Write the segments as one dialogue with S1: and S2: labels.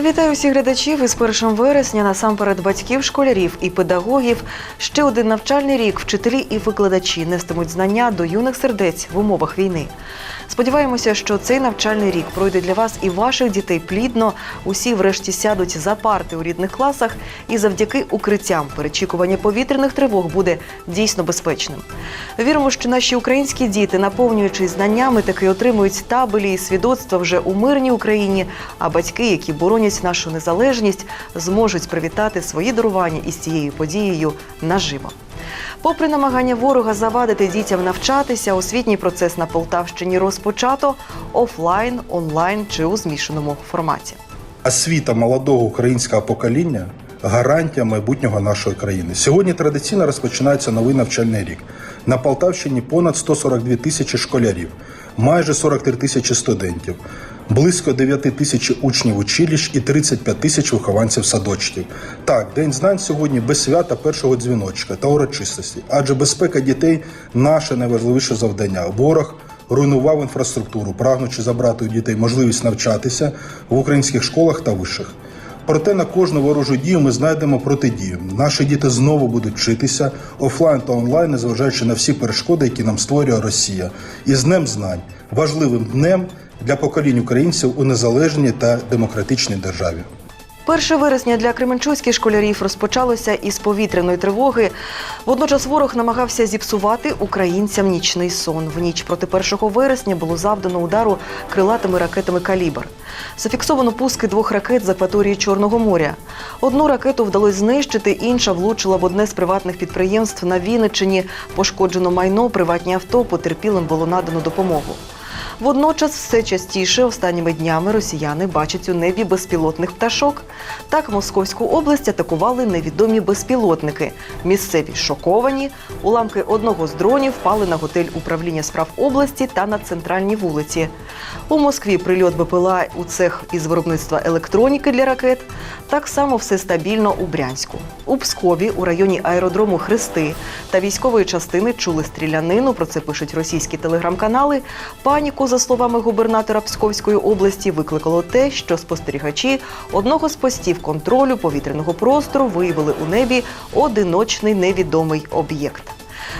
S1: Вітаю всіх глядачів із 1 вересня. Насамперед батьків, школярів і педагогів. Ще один навчальний рік вчителі і викладачі нестимуть знання до юних сердець в умовах війни. Сподіваємося, що цей навчальний рік пройде для вас і ваших дітей плідно. Усі врешті сядуть за парти у рідних класах, і завдяки укриттям перечікування повітряних тривог буде дійсно безпечним. Віримо, що наші українські діти, наповнюючись знаннями, таки отримують табелі і свідоцтва вже у мирній Україні. А батьки, які боронять нашу незалежність, зможуть привітати свої дарування із цією подією наживо. Попри намагання ворога завадити дітям навчатися, освітній процес на Полтавщині розпочато офлайн, онлайн чи у змішаному форматі.
S2: Освіта молодого українського покоління гарантія майбутнього нашої країни. Сьогодні традиційно розпочинається новий навчальний рік. На Полтавщині понад 142 тисячі школярів, майже 43 тисячі студентів, близько 9 тисяч учнів училищ і 35 тисяч вихованців садочків. Так, День знань сьогодні без свята першого дзвіночка та урочистості, адже безпека дітей наше найважливіше завдання. Ворог руйнував інфраструктуру, прагнучи забрати у дітей можливість навчатися в українських школах та вишах. Проте на кожну ворожу дію ми знайдемо протидію. Наші діти знову будуть вчитися офлайн та онлайн, незважаючи на всі перешкоди, які нам створює Росія. І з Днем знань важливим днем для поколінь українців у незалежній та демократичній державі.
S1: 1 вересня для кременчуцьких школярів розпочалося із повітряної тривоги. Водночас ворог намагався зіпсувати українцям нічний сон. В ніч проти 1 вересня було завдано удару крилатими ракетами «Калібр». Зафіксовано пуски двох ракет з акваторії Чорного моря. Одну ракету вдалося знищити, інша влучила в одне з приватних підприємств на Вінниччині. Пошкоджено майно, приватні авто, потерпілим було надано допомогу. Водночас все частіше останніми днями росіяни бачать у небі безпілотних пташок. Так Московську область атакували невідомі безпілотники. Місцеві шоковані. Уламки одного з дронів впали на готель управління справ області та на центральній вулиці. У Москві прильот БПЛА у цех із виробництва електроніки для ракет. Так само все стабільно у Брянську. У Пскові у районі аеродрому Хрести та військової частини чули стрілянину. Про це пишуть російські телеграм-канали. Паніку, за словами губернатора Псковської області, викликало те, що спостерігачі одного з постів контролю повітряного простору виявили у небі одиночний невідомий об'єкт.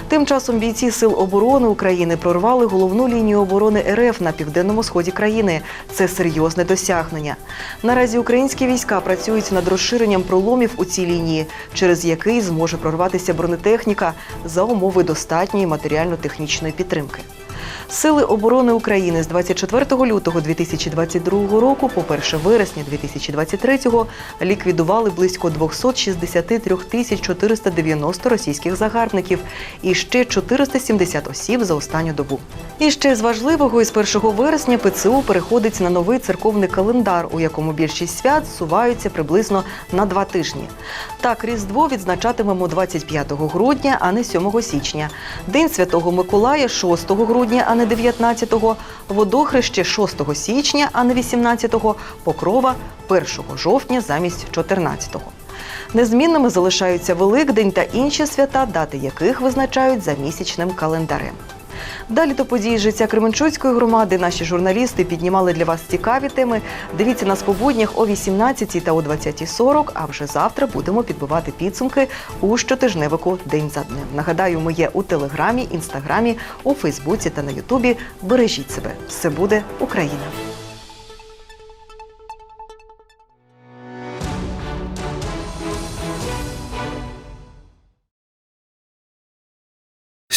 S1: Тим часом бійці Сил оборони України прорвали головну лінію оборони РФ на південному сході країни. Це серйозне досягнення. Наразі українські війська працюють над розширенням проломів у цій лінії, через який зможе прорватися бронетехніка за умови достатньої матеріально-технічної підтримки. Сили оборони України з 24 лютого 2022 року по 1 вересня 2023 ліквідували близько 263 тисяч 490 російських загарбників і ще 470 осіб за останню добу. І ще з важливого із 1 вересня ПЦУ переходить на новий церковний календар, у якому більшість свят суваються приблизно на два тижні. Так, Різдво відзначатимемо 25 грудня, а не 7 січня. День Святого Миколая 6 грудня, а не 19-го. водохрещі 6 січня, а не 18-го. Покрова 1 жовтня замість 14-го. Незмінними залишаються Великдень та інші свята, дати яких визначають за місячним календарем. Далі до подій життя Кременчуцької громади наші журналісти піднімали для вас цікаві теми. Дивіться нас по буднях о 18 та о 20.40, А вже завтра будемо підбивати підсумки у щотижневику день за днем. Нагадаю, ми є у телеграмі, інстаграмі, у Фейсбуці та на Ютубі. Бережіть себе, все буде Україна.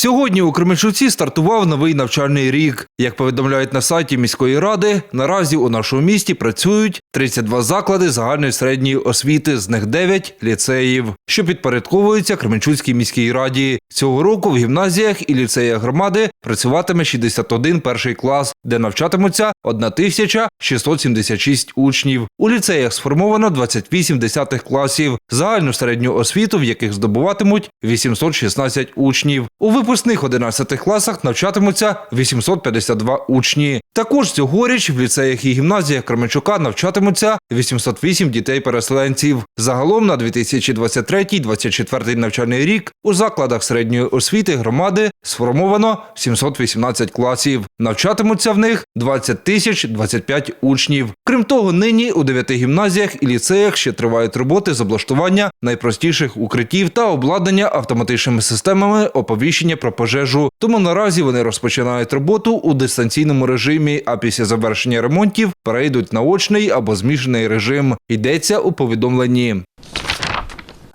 S3: Сьогодні у Кременчуці стартував новий навчальний рік. Як повідомляють на сайті міської ради, наразі у нашому місті працюють 32 заклади загальної середньої освіти, з них 9 ліцеїв, що підпорядковуються Кременчуцькій міській раді. Цього року в гімназіях і ліцеях громади працюватиме 61 перший клас, де навчатимуться 1676 учнів. У ліцеях сформовано 28 десятих класів, загальну середню освіту, в яких здобуватимуть 816 учнів. У випускних 11 класах навчатимуться 852 учні. Також цьогоріч в ліцеях і гімназіях Кременчука навчатимуться 808 дітей-переселенців. Загалом на 2023-2024 навчальний рік у закладах середньої освіти громади Сформовано 718 класів. Навчатимуться в них 20 тисяч 25 учнів. Крім того, нині у 9 гімназіях і ліцеях ще тривають роботи з облаштування найпростіших укриттів та обладнання автоматичними системами оповіщення про пожежу. Тому наразі вони розпочинають роботу у дистанційному режимі, а після завершення ремонтів перейдуть на очний або змішаний режим. Йдеться у повідомленні.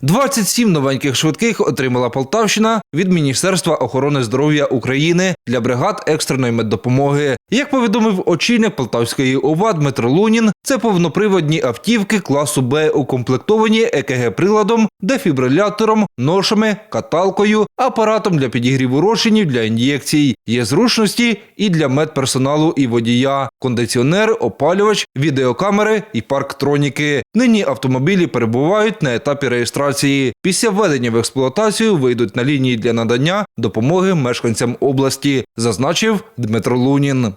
S3: 27 новеньких швидких отримала Полтавщина від Міністерства охорони здоров'я України для бригад екстреної меддопомоги. Як повідомив очільник Полтавської ОВА Дмитро Лунін, це повноприводні автівки класу Б укомплектовані ЕКГ-приладом, дефібрилятором, ношами, каталкою, апаратом для підігріву розчинів для ін'єкцій. Є зручності і для медперсоналу і водія, кондиціонер, опалювач, відеокамери і парктроніки. Нині автомобілі перебувають на етапі реєстрації. Після введення в експлуатацію вийдуть на лінії для надання допомоги мешканцям області, зазначив Дмитро Лунін.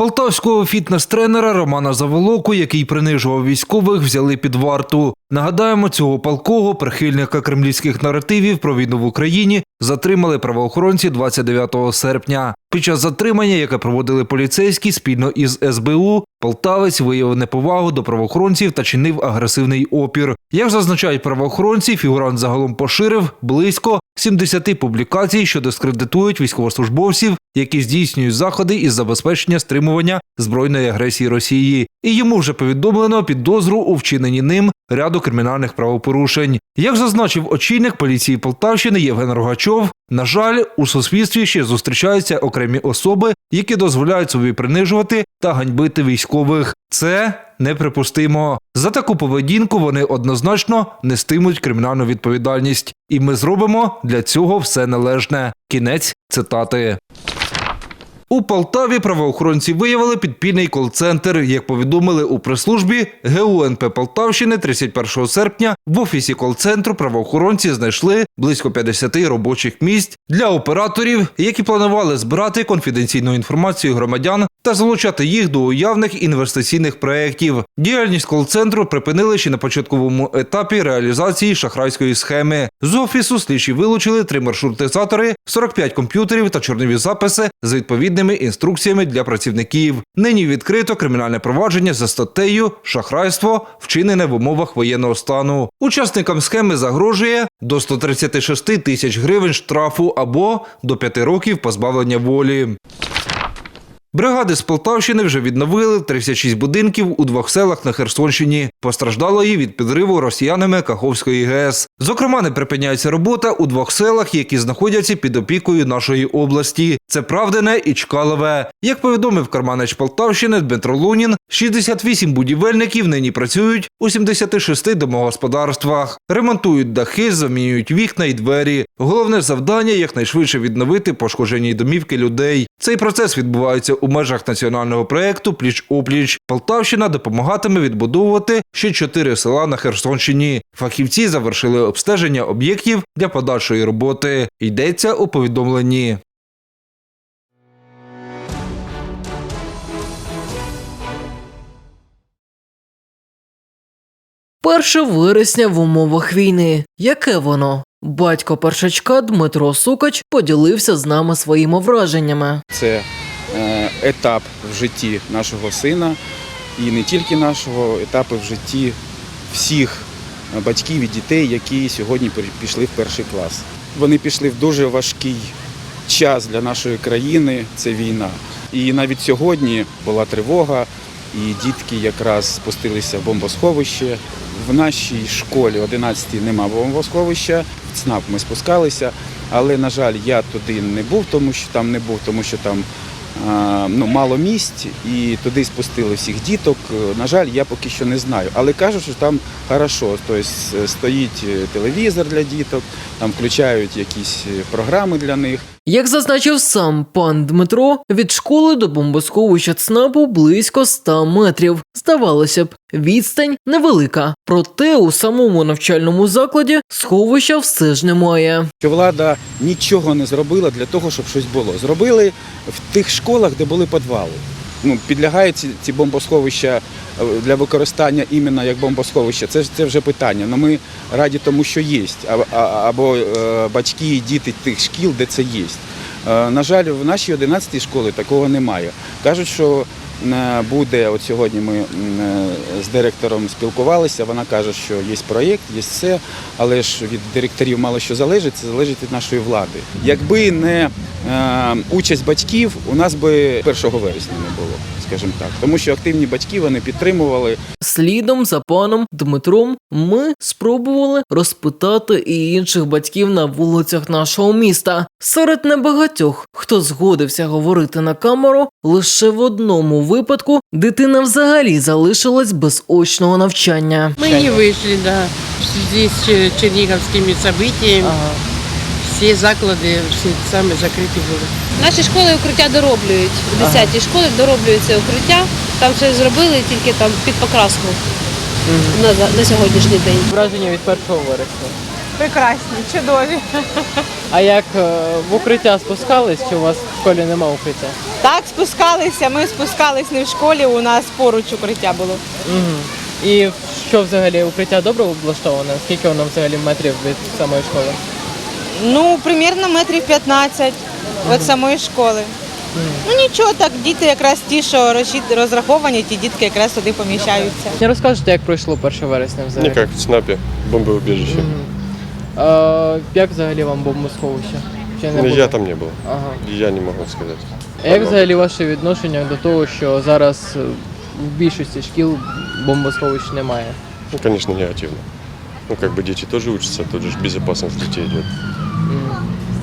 S3: Полтавського фітнес-тренера Романа Заволоку, який принижував військових, взяли під варту. Нагадаємо, цього палкого прихильника кремлівських наративів про війну в Україні затримали правоохоронці 29 серпня. Під час затримання, яке проводили поліцейські спільно із СБУ, полтавець виявив неповагу до правоохоронців та чинив агресивний опір. Як зазначають правоохоронці, фігурант загалом поширив близько 70 публікацій, що дискредитують військовослужбовців, які здійснюють заходи із забезпечення стримування збройної агресії Росії. І йому вже повідомлено підозру у вчиненні ним ряду кримінальних правопорушень. Як зазначив очільник поліції Полтавщини Євген Рогачов, на жаль, у суспільстві ще зустрічаються окремі особи, які дозволяють собі принижувати та ганьбити військових. Це неприпустимо. За таку поведінку вони однозначно нестимуть кримінальну відповідальність, і ми зробимо для цього все належне. Кінець цитати. У Полтаві правоохоронці виявили підпільний кол-центр. Як повідомили у прес-службі ГУНП Полтавщини 31 серпня в офісі кол-центру правоохоронці знайшли близько 50 робочих місць для операторів, які планували збирати конфіденційну інформацію громадян та залучати їх до уявних інвестиційних проєктів. Діяльність кол-центру припинили ще на початковому етапі реалізації шахрайської схеми. З офісу слідчі вилучили три маршрутизатори, 45 комп'ютерів та чорнові записи з відповідними інструкціями для працівників. Нині відкрито кримінальне провадження за статтею Шахрайство вчинене в умовах воєнного стану. Учасникам схеми загрожує до 136 тисяч гривень штрафу або до 5 років позбавлення волі. Бригади з Полтавщини вже відновили 36 будинків у двох селах на Херсонщині. Постраждало її від підриву росіянами Каховської ГЕС. Зокрема, не припиняється робота у двох селах, які знаходяться під опікою нашої області. Це Правдине і Чкалове. Як повідомив карманич Полтавщини Дмитро Лунін, 68 будівельників нині працюють у 76 домогосподарствах. Ремонтують дахи, замінюють вікна і двері. Головне завдання якнайшвидше відновити пошкоджені домівки людей. Цей процес відбувається у межах національного проєкту Пліч опліч. Полтавщина допомагатиме відбудовувати ще чотири села на Херсонщині. Фахівці завершили обстеження об'єктів для подальшої роботи. Йдеться у повідомленні.
S4: 1 вересня в умовах війни. Яке воно? Батько першачка Дмитро Сукач поділився з нами своїми враженнями.
S5: Це етап в житті нашого сина, і не тільки нашого, етапи в житті всіх батьків і дітей, які сьогодні пішли в перший клас. Вони пішли в дуже важкий час для нашої країни. Це війна. І навіть сьогодні була тривога, і дітки якраз спустилися в бомбосховище. В нашій школі 11 нема бомбосховища. В ЦНАП ми спускалися, але на жаль, я туди не був, тому що там не був, тому що там ну, мало місць, і туди спустили всіх діток. Е, На жаль, я поки що не знаю. Але кажуть, що там хорошо. Тобто е, стоїть е, телевізор для діток, там включають якісь е, програми для них.
S4: Як зазначив сам пан Дмитро, від школи до бомбосховища ЦНАПу близько 100 метрів. Здавалося б, відстань невелика. Проте у самому навчальному закладі сховища все ж немає.
S5: що влада нічого не зробила для того, щоб щось було. Зробили в тих школах, де були підвали. Ну, підлягають ці, ці бомбосховища е, для використання іменно як бомбосховища, це, це вже питання. Но ми раді тому, що є, або е, батьки і діти тих шкіл, де це є. Е, На жаль, в нашій 11 школі такого немає. Кажуть, що буде, от сьогодні ми з директором спілкувалися, вона каже, що є проєкт, є все, але ж від директорів мало що залежить, це залежить від нашої влади. Якби не участь батьків, у нас би 1 вересня не було, скажімо так. Тому що активні батьки вони підтримували
S4: Слідом за паном Дмитром ми спробували розпитати і інших батьків на вулицях нашого міста. Серед небагатьох, хто згодився говорити на камеру, лише в одному випадку дитина взагалі залишилась без очного навчання.
S6: Мы не вышли, да. В связи с че- черниговскими заклади, всі саме закриті були.
S7: Наші школи укриття дороблюють. У 10-й школі дороблюється укриття. Там все зробили тільки там під покраску на, на сьогоднішній день.
S4: Враження від 1 вересня.
S8: Прекрасні, чудові.
S4: А як е, в укриття спускались? Чи у вас в школі немає укриття?
S8: Так, спускалися. Ми спускались не в школі, у нас поруч укриття було.
S4: І що взагалі укриття добре облаштоване? Скільки воно взагалі метрів від самої школи?
S8: Ну, примірно метрів 15 від самої школи. Ну нічого, так діти якраз ті, що розраховані, ті дітки якраз туди поміщаються.
S4: Не розкажете, як пройшло 1 вересня взагалі?
S9: Никак, в СНАПе, бомбоубежище.
S4: А, як взагалі вам бомбосховище? Чи не було?
S9: я там не был.
S4: Ага.
S9: Я не могу сказать.
S4: А як взагалі ваше відношення до того, що зараз е, в більшості шкіл бомбосховищ немає?
S9: Ну, конечно, негативно. Ну, как бы дети тоже учатся, тут же ж безопасность детей идет.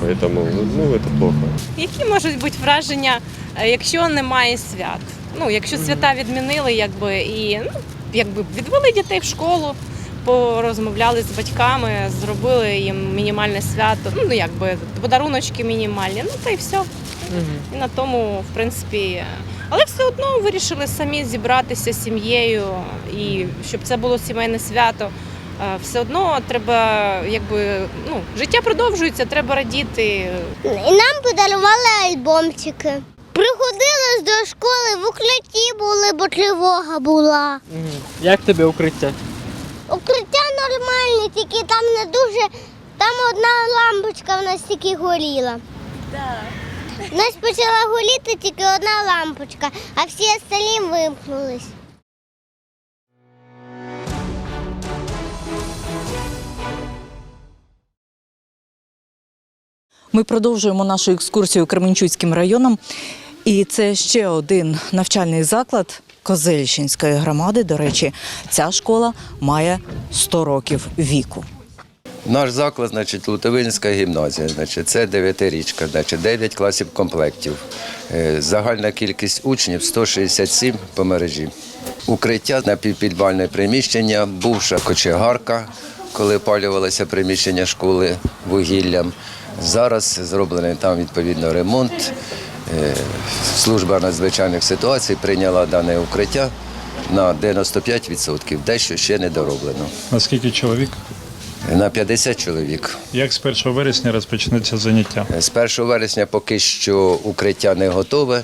S9: Поэтому, ну, это плохо.
S10: Які можуть бути враження, е, якщо немає свят? Ну, якщо свята відмінили, якби і ну, якби відвели дітей в школу, порозмовляли з батьками, зробили їм мінімальне свято, ну якби подаруночки мінімальні, ну та й все. І на тому, в принципі, е, але все одно вирішили самі зібратися з сім'єю і щоб це було сімейне свято. Е, Все одно треба, якби ну життя продовжується, треба радіти.
S11: І нам подарували альбомчики. Приходили до школи, в укритті були, бо тривога була.
S4: Як тобі укриття?
S11: Укриття нормальне, тільки там не дуже. Там одна лампочка в нас тільки горіла. У нас почала горіти тільки одна лампочка, а всі остальні вимкнулись.
S12: Ми продовжуємо нашу екскурсію Кременчуцьким районом. І це ще один навчальний заклад Козельщинської громади. До речі, ця школа має 100 років віку.
S13: Наш заклад, значить, Лутовинська гімназія, значить, це дев'ятирічка, значить, 9 класів комплектів. Е, Загальна кількість учнів 167 по мережі. Укриття напівпідвальне приміщення, бувша кочегарка, коли опалювалося приміщення школи вугіллям. Зараз зроблений там відповідно ремонт. Е, Служба надзвичайних ситуацій прийняла дане укриття на 95%, дещо ще не дороблено.
S14: Наскільки чоловік?
S13: На 50 чоловік.
S14: Як з 1 вересня розпочнеться заняття?
S13: З 1 вересня поки що укриття не готове.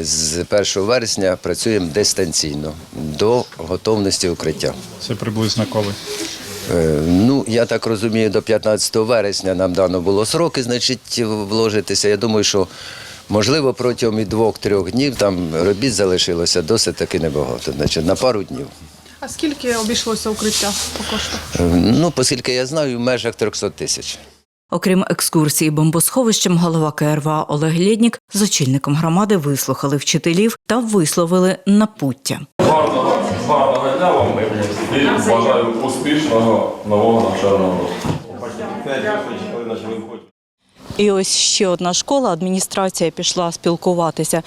S13: З 1 вересня працюємо дистанційно до готовності укриття.
S14: Це приблизно коли?
S13: Е, Ну, я так розумію, до 15 вересня нам дано було сроки, значить, вложитися. Я думаю, що можливо протягом і двох-трьох днів там робіт залишилося досить таки небагато, значить, на пару днів.
S8: А скільки обійшлося укриття по кошту?
S13: Е, Ну, оскільки я знаю, в межах 300 тисяч.
S12: Окрім екскурсії бомбосховищем, голова КРВА Олег Лєднік з очільником громади вислухали вчителів та висловили напуття.
S15: Гарного, гарного дня вам і бажаю успішного нового навчального року.
S12: І ось ще одна школа. Адміністрація пішла спілкуватися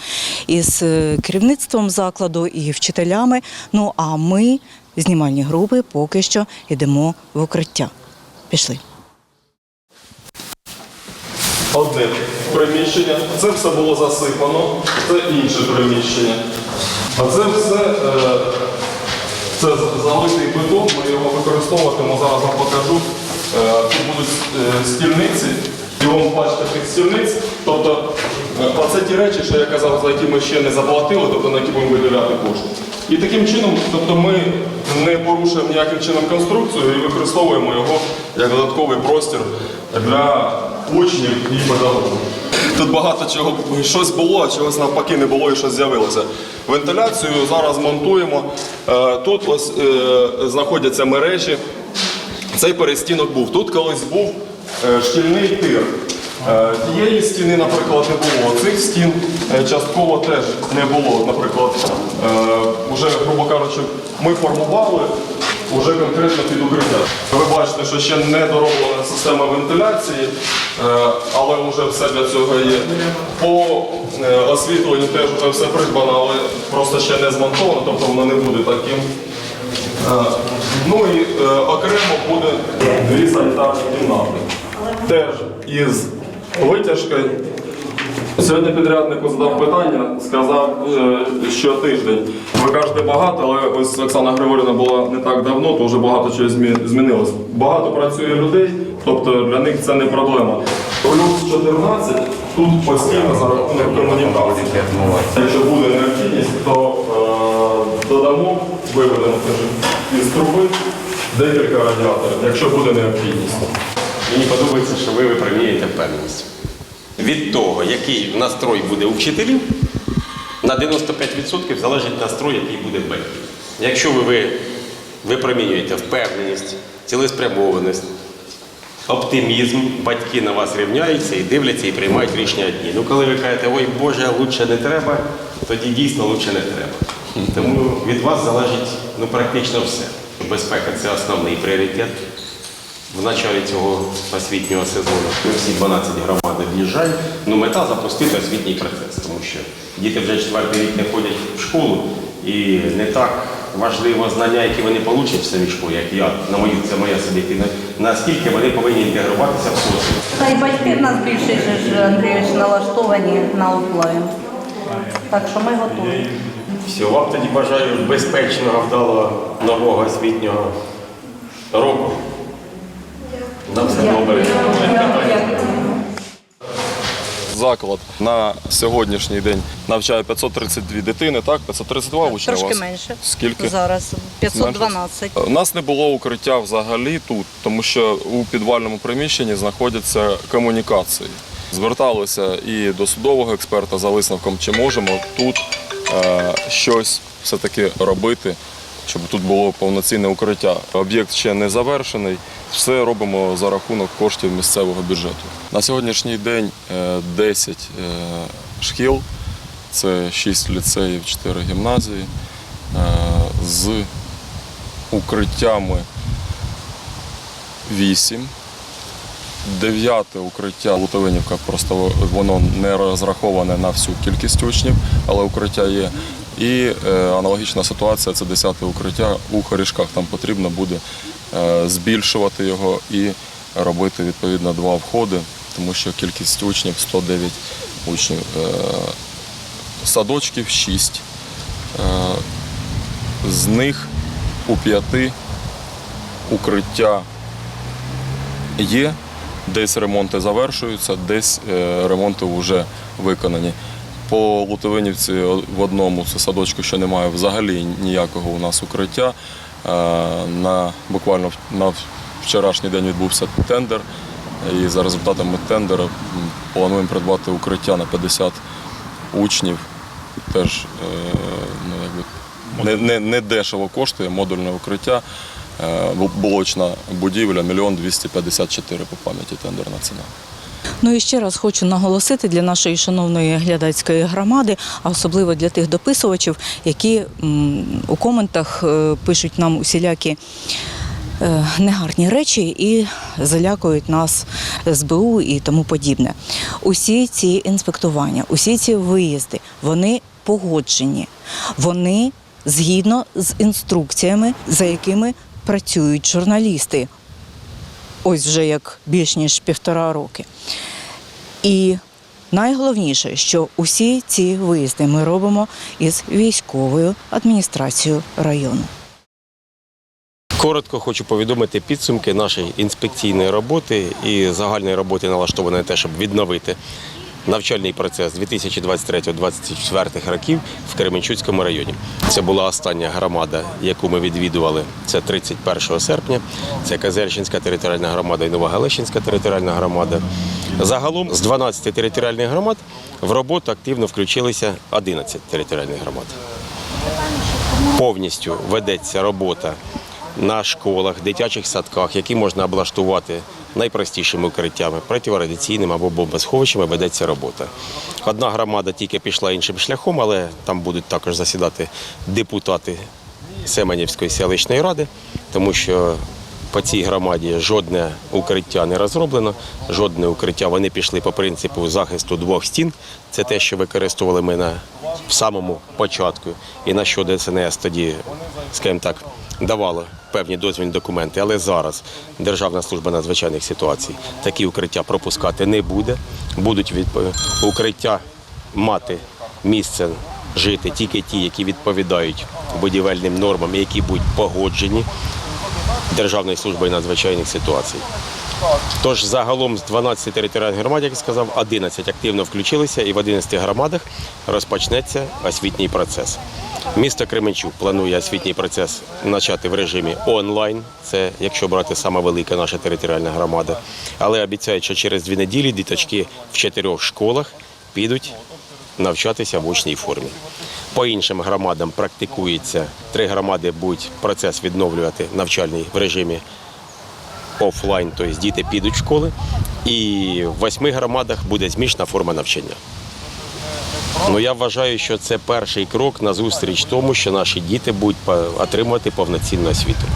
S12: із е, керівництвом закладу і вчителями. Ну а ми, знімальні групи, поки що йдемо в укриття. Пішли.
S15: Одне приміщення, це все було засипано, це інше приміщення. А це все е, це залитий бетон, ми його використовуватимемо, зараз вам покажу. Е, Тут будуть е, стільниці, і вам бачите тих стільниць. Тобто А це ті речі, що я казав, за які ми ще не заплатили, тобто на які будемо виділяти кошти. І таким чином, тобто ми не порушуємо ніяким чином конструкцію і використовуємо його як додатковий простір для учнів і педагогів. Тут багато чого щось було, а чогось навпаки не було і щось з'явилося. Вентиляцію зараз монтуємо. Е, Тут ось е, знаходяться мережі. Цей перестінок був. Тут колись був е, шкільний тир. Тієї стіни, наприклад, не було. Цих стін частково теж не було. Наприклад, е, уже, грубо кажучи, ми формували уже конкретно під укриття. Ви бачите, що ще не дороблена система вентиляції, е, але вже все для цього є. По е, освітленню теж вже все придбано, але просто ще не змонтовано, тобто воно не буде таким. Е, Ну і окремо буде дві санітарні кімнати. Теж із витяжкою. Сьогодні підряднику задав питання, сказав, е, що тиждень. Ви кажете багато, але ось Оксана Григорівна була не так давно, то вже багато чого змі- змінилось. Багато працює людей, тобто для них це не проблема. Плюс 14 тут постійно за рахунок комунікації. Якщо буде необхідність, то е, додамо, виведемо із труби декілька радіаторів, якщо буде необхідність.
S16: Мені подобається, що ви випромінюєте впевненість. Від того, який настрой буде у вчителів, на 95% залежить настрой, який буде в батьків. Якщо ви, ви випромінюєте впевненість, цілеспрямованість, оптимізм, батьки на вас рівняються і дивляться і приймають рішення одні. Ну, коли ви кажете, ой Боже, лучше не треба, тоді дійсно лучше не треба. Тому від вас залежить ну, практично все. Безпека це основний пріоритет в началі цього освітнього сезону. Ми всі 12 громад об'їжджаємо. Ну, мета запустити освітній процес, тому що діти вже четвертий рік не ходять в школу, і не так важливо знання, які вони получать в самій школі, як я, на мою, це моя суб'єктивна, наскільки вони повинні інтегруватися в соціум.
S17: Та й батьки в нас більше ж Андрійович налаштовані на офлайн. Так що ми готові.
S16: Все, вам тоді бажаю безпечного, вдалого нового освітнього року. На все добре.
S15: Заклад на сьогоднішній день навчає 532 дитини, так? 532 учнів у
S17: Трошки
S15: вас?
S17: менше.
S15: Скільки?
S17: Зараз 512.
S15: У нас не було укриття взагалі тут, тому що у підвальному приміщенні знаходяться комунікації. Зверталися і до судового експерта за висновком, чи можемо тут е, щось все-таки робити, щоб тут було повноцінне укриття. Об'єкт ще не завершений. Все робимо за рахунок коштів місцевого бюджету. На сьогоднішній день е, 10 е, шкіл, це 6 ліцеїв, 4 гімназії е, з укриттями 8. Дев'яте укриття Лутовинівка, просто воно не розраховане на всю кількість учнів, але укриття є. І е, аналогічна ситуація це десяте укриття у Хорішках. Там потрібно буде е, збільшувати його і робити відповідно два входи, тому що кількість учнів 109 учнів. Е, садочків 6. Е, з них у п'яти укриття є, десь ремонти завершуються, десь ремонти вже виконані. По Лутовинівці в одному це садочку, що немає взагалі ніякого у нас укриття. Е, На, буквально на вчорашній день відбувся тендер, і за результатами тендера плануємо придбати укриття на 50 учнів. Теж е, ну, якби, не, не, не дешево коштує модульне укриття. Е, бу- Блочна будівля 1 254 по пам'яті тендерна ціна.
S12: Ну і ще раз хочу наголосити для нашої шановної глядацької громади, а особливо для тих дописувачів, які у коментах е, пишуть нам усілякі е, негарні речі і залякують нас СБУ і тому подібне. Усі ці інспектування, усі ці виїзди, вони погоджені, вони згідно з інструкціями, за якими працюють журналісти. Ось вже як більш ніж півтора роки. І найголовніше, що усі ці виїзди ми робимо із військовою адміністрацією району.
S16: Коротко хочу повідомити підсумки нашої інспекційної роботи і загальної роботи налаштованої на те, щоб відновити навчальний процес 2023-2024 років в Кременчуцькому районі. Це була остання громада, яку ми відвідували. Це 31 серпня. Це Казельщинська територіальна громада і Новогалещинська територіальна громада. Загалом з 12 територіальних громад в роботу активно включилися 11 територіальних громад. Повністю ведеться робота на школах, дитячих садках, які можна облаштувати найпростішими укриттями, протирадіаційними або бомбосховищами ведеться робота. Одна громада тільки пішла іншим шляхом, але там будуть також засідати депутати Семенівської селищної ради, тому що по цій громаді жодне укриття не розроблено, жодне укриття. Вони пішли по принципу захисту двох стін. Це те, що використовували ми на в самому початку, і на що ДСНС тоді, скажімо так, давало певні дозвільні документи. Але зараз Державна служба надзвичайних ситуацій такі укриття пропускати не буде. Будуть відп- укриття мати місце жити тільки ті, які відповідають будівельним нормам, які будуть погоджені Державною службою надзвичайних ситуацій. Тож загалом з 12 територіальних громад, як я сказав, 11 активно включилися і в 11 громадах розпочнеться освітній процес. Місто Кременчук планує освітній процес почати в режимі онлайн. Це якщо брати саме велика наша територіальна громада. Але обіцяють, що через дві неділі діточки в чотирьох школах підуть навчатися в очній формі. По іншим громадам практикується три громади будуть процес відновлювати навчальний в режимі офлайн, тобто діти підуть в школи, і в восьми громадах буде змішана форма навчання. Ну я вважаю, що це перший крок на зустріч тому, що наші діти будуть отримувати повноцінну освіту.